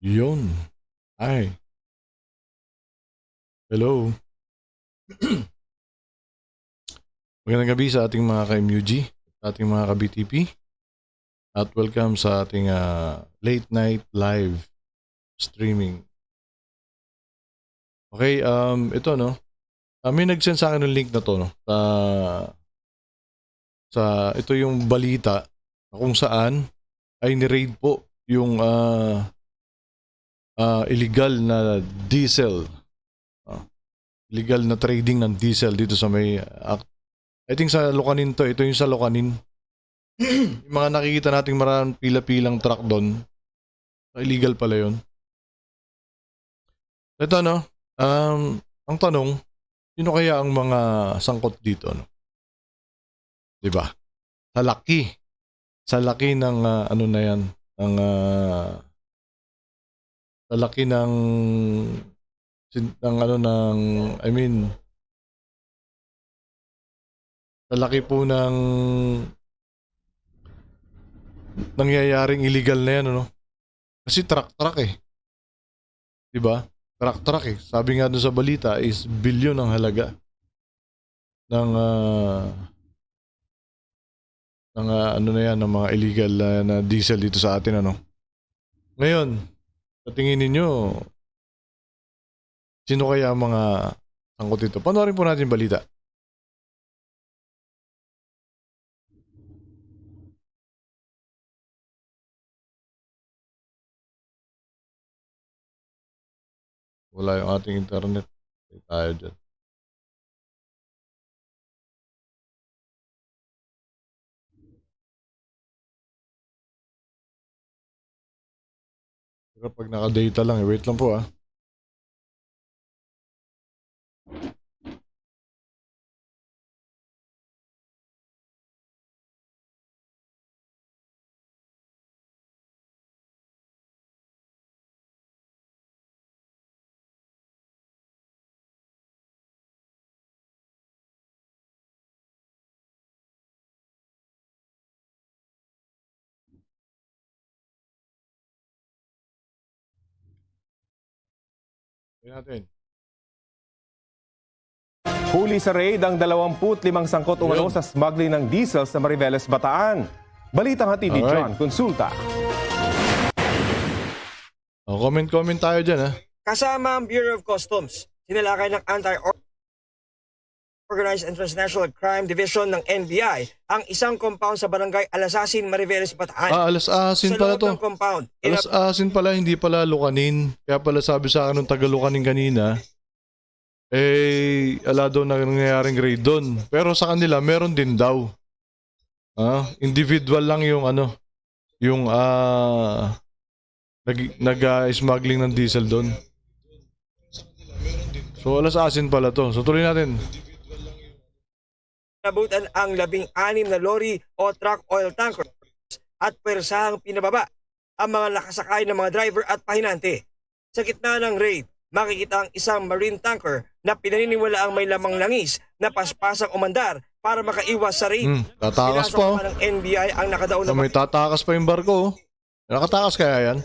Yun. Ay. Hello. Magandang gabi sa ating mga ka-MUG, sa ating mga ka-BTP. At welcome sa ating ah, late night live streaming. Okay, um, ito no. Uh, may nag-send sa akin ng link na to no. Sa, sa ito yung balita kung saan ay ni-raid po yung ah, ah, illegal na diesel. Ah, illegal na trading ng diesel dito sa may ah, I think sa Locanin to, ito yung sa Locanin. yung mga nakikita nating maraming pila-pilang truck doon. Illegal pala yun. Ito no, um, ang tanong, sino kaya ang mga sangkot dito? No? 'Di ba? Sa laki. Sa laki ng ah, ano na yan, ng ah, sa laki ng ng ano ng I mean sa laki po ng nangyayaring illegal na yan ano? Kasi truck truck eh. 'di ba? Truck truck eh. Sabi nga doon sa balita is bilyon ang halaga ng ah, ng ah, ano na yan ng mga illegal ah, na diesel dito sa atin ano? Ngayon sa tingin ninyo sino kaya ang mga sangkot dito? Panoorin po natin balita. Wala yung ating internet. Tayo dyan pero pag naka-data lang eh wait lang po ah Tingnan natin Huli sa raid ang 25 sangkot umano sa smuggling ng diesel sa Mariveles, Bataan. Balitang hatid ni Alright. John Consulta. oh, comment comment tayo dyan ah Kasama ang Bureau of Customs, sinalakay ng Anti-Organized and Transnational Crime Division ng NBI ang isang compound sa barangay Alasasin, Mariveles, Bataan. ah alas asin sa pala to compound, Alas asin pala, hindi pala Lucanin. Kaya pala sabi sa akin ng taga Lucanin kanina, eh, ala daw na nangyayaring raid doon. Pero sa kanila, meron din daw. Ah, individual lang yung ano, yung ah, nag, nag-smuggling ng diesel doon. So, alas asin pala to. So, tuloy natin. Nabutan ang labing-anim na lorry o truck oil tanker at pwersahang pinababa ang mga nakasakay ng mga driver at pahinante. Sa gitna ng raid, makikita ang isang marine tanker na pinaniniwala ang may lamang langis na paspasang umandar para makaiwas sa raid. Hmm, tatakas Pinasok pa oh. ng NBI ang nakadaon na may tatakas pa yung barko oh. Nakatakas kaya yan?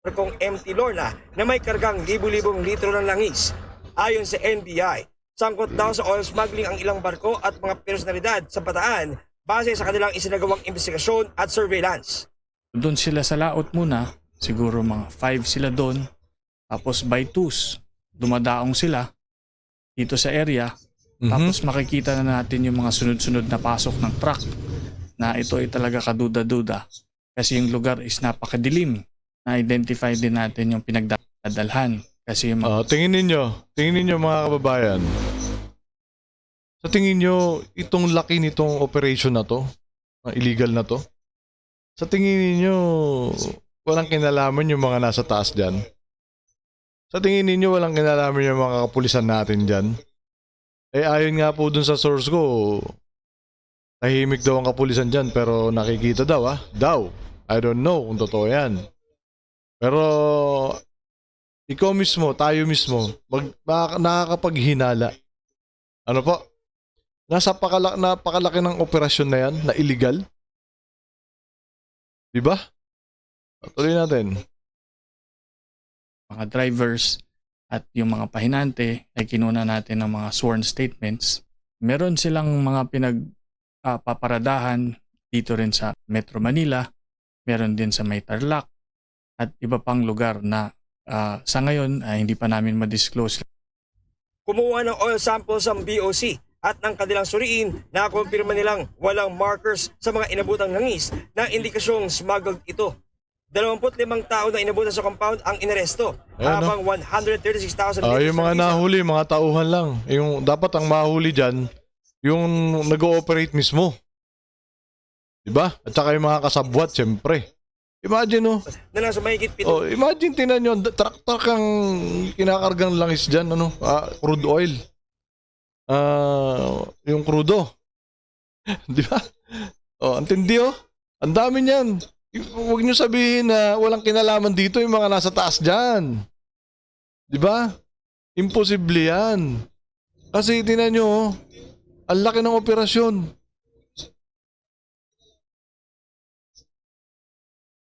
barkong empty Lorna na may kargang libu-libong litro ng langis. Ayon sa NBI, sangkot daw sa oil smuggling ang ilang barko at mga personalidad sa Bataan base sa kanilang isinagawang investigasyon at surveillance. Doon sila sa laot muna, siguro mga 5 sila doon. Tapos by twos, dumadaong sila dito sa area. Mhm. Tapos makikita na natin yung mga sunod-sunod na pasok ng truck na ito ay talaga kaduda-duda. Kasi yung lugar is napakadilim. Na-identify din natin yung pinagdadalhan. Kasi yung mga Ah, tingin ninyo, tingin ninyo mga kababayan. Sa tingin nyo, itong laki nitong operation na to, na illegal na to, sa tingin ninyo, walang kinalaman yung mga nasa taas dyan? Sa tingin ninyo, walang kinalaman yung mga kapulisan natin dyan? Eh, ayon nga po dun sa source ko, tahimik daw ang kapulisan dyan, pero nakikita daw ah, daw. I don't know kung totoo yan. Pero ikaw mismo, tayo mismo, mag, makaka- nakakapaghinala. Ano po? Nasa pakala, napakalaki ng operasyon na yan, na illegal. Di ba? Tuloy natin. mga drivers at yung mga pahinante ay kinuna natin ng mga sworn statements. Meron silang mga pinag ah, paparadahan dito rin sa Metro Manila, meron din sa May Tarlac at iba pang lugar na ah, sa ngayon ay hindi pa namin ma-disclose Kumuha ng oil samples ang BOC at ng kanilang suriin na kumpirma nilang walang markers sa mga inabutang langis na indikasyong smuggled ito. 25 tao na inabutan sa compound ang inaresto Ayan, habang 136,000 Ah, yung ng mga nahuli, mga tauhan lang. Yung dapat ang mahuli diyan, yung nag-ooperate mismo. 'Di ba? At saka yung mga kasabwat, syempre. Imagine oh. na nasa mahigit pito Oh, imagine tinan nyo, truck-truck ang kinakargang langis diyan, ano? Ah, crude oil. Ah, yung crudo. 'Di ba? Oh, antindi oh. Ang dami niyan. Huwag niyo sabihin na walang kinalaman dito yung mga nasa taas diyan. 'Di ba? Imposible 'yan. Kasi tinan nyo, oh, ang laki ng operasyon.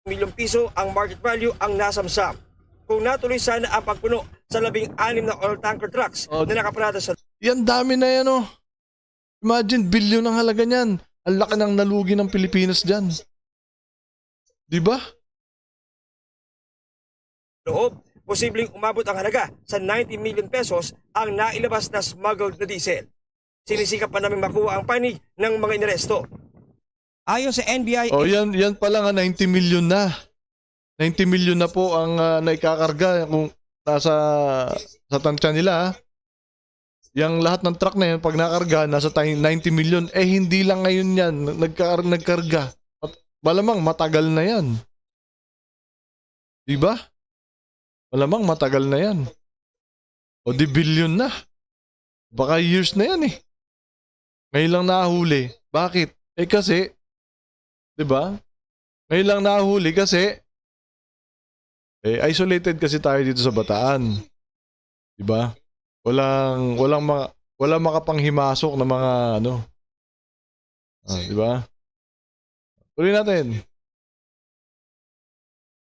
milyong piso ang market value ang nasamsam. Kung natuloy sana ang pagpuno sa labing anim na oil tanker trucks Oh. na nakaparada sa Yan dami na yan oh. Imagine bilyon ang halaga niyan. Ang laki ng nalugi ng Pilipinas diyan. 'Di ba? loob, posibleng umabot ang halaga sa 90 million pesos ang nailabas na smuggled na diesel. Sinisikap pa namin makuha ang panig ng mga inaresto. Ayon sa NBI, Oh, yan yan pa lang ah, 90 million na. 90 million na po ang ah, naikakarga kung nasa sa tansya nila. ah. Yang lahat ng truck na yan pag nakarga nasa tay- 90 million eh hindi lang ngayon yan nagkar nagkarga. At malamang matagal na yan. 'Di ba? Malamang matagal na yan. O di billion na. Baka years na yan eh. Ngayon lang nahuli. Bakit? Eh kasi 'Di ba? Ngayon lang nahuli kasi eh isolated kasi tayo dito sa Bataan. 'Di ba? Walang walang mga walang makapanghimasok na mga ano. Ah, 'di ba? Tuloy natin.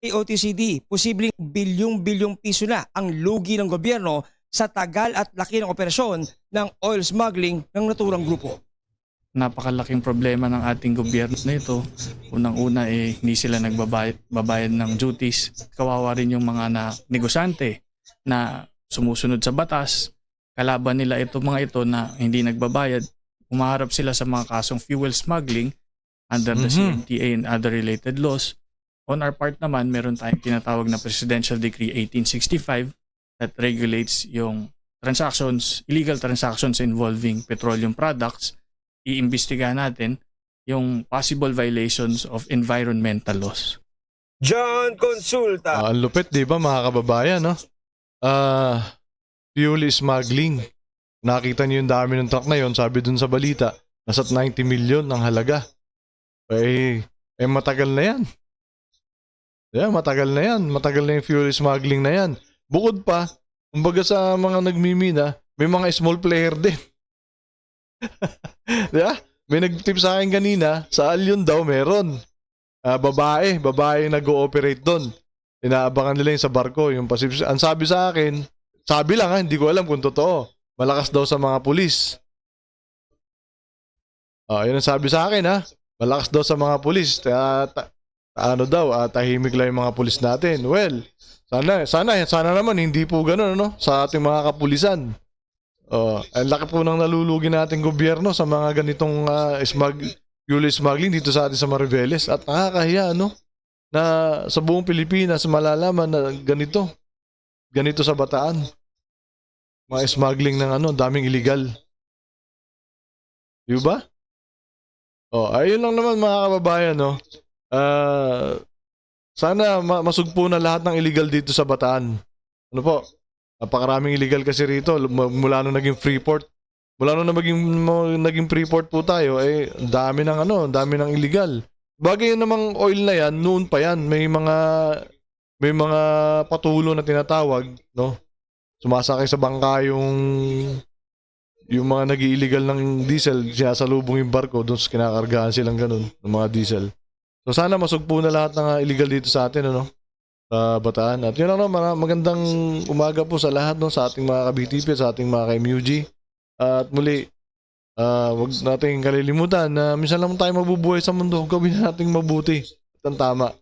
OTCD, posibleng bilyong-bilyong piso na ang lugi ng gobyerno sa tagal at laki ng operasyon ng oil smuggling ng naturang grupo. napakalaking problema ng ating gobyerno na ito. Unang-una eh hindi sila nagbabayad babayad ng duties. Kawawa rin yung mga na negosyante na sumusunod sa batas. Kalaban nila ito mga ito na hindi nagbabayad. Umaharap sila sa mga kasong fuel smuggling under the Mhm. CMTA and other related laws. On our part naman, meron tayong tinatawag na Presidential Decree 1865 that regulates yung transactions, illegal transactions involving petroleum products iimbestigahan natin yung possible violations of environmental laws. John Consulta. Ah, ang lupit, 'di ba, mga kababayan, no? Ah, fuel smuggling. Nakita niyo yung dami ng truck na yon, sabi dun sa balita, nasa 90 million ang halaga. Eh, eh matagal na 'yan. Yeah, matagal na 'yan. Matagal na yung fuel smuggling na 'yan. Bukod pa, kumbaga sa mga nagmimina, may mga small player din. Di ba? May nag-tip sa akin kanina, sa Alyon daw meron. Ah, babae, babae nag-ooperate doon. Inaabangan nila yung sa barko, yung Pacific. Ang sabi sa akin, sabi lang ha, hindi ko alam kung totoo. Malakas daw sa mga pulis. Ah, yun ang sabi sa akin ha. Malakas daw sa mga pulis. Kaya, ta- ano daw, ah, tahimik lang yung mga pulis natin. Well, sana, sana, sana naman hindi po ganun, ano, sa ating mga kapulisan. Oh, ang laki po ng nalulugi nating gobyerno sa mga ganitong ah, smug, fuel smuggling dito sa atin sa Mariveles at nakakahiya no na sa buong Pilipinas malalaman na ganito. Ganito sa Bataan. Mga smuggling ng ano daming illegal. Di ba? Oh ayun lang naman mga kababayan no? Ah, sana ma- masugpo na lahat ng illegal dito sa Bataan. Ano po? Napakaraming illegal kasi rito mula nung naging Freeport. Mula nung naging, naging Freeport po tayo, eh, dami ng ano, dami ng illegal. Bagay yun namang oil na yan, noon pa yan, may mga, may mga patulo na tinatawag, no? Sumasakay sa bangka yung, yung mga nag illegal ng diesel, sinasalubong yung barko, doon kinakargahan silang ganun, ng mga diesel. So sana masugpo na lahat ng ah, illegal dito sa atin, ano? sa Bataan. At yun lang no, mara- magandang umaga po sa lahat no, sa ating mga ka-BTP, sa ating mga ka-MUG. At muli, ah wag nating kalilimutan na minsan lang tayo mabubuhay sa mundo. Gawin nating mabuti at ang tama.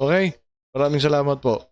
Okay? Maraming salamat po.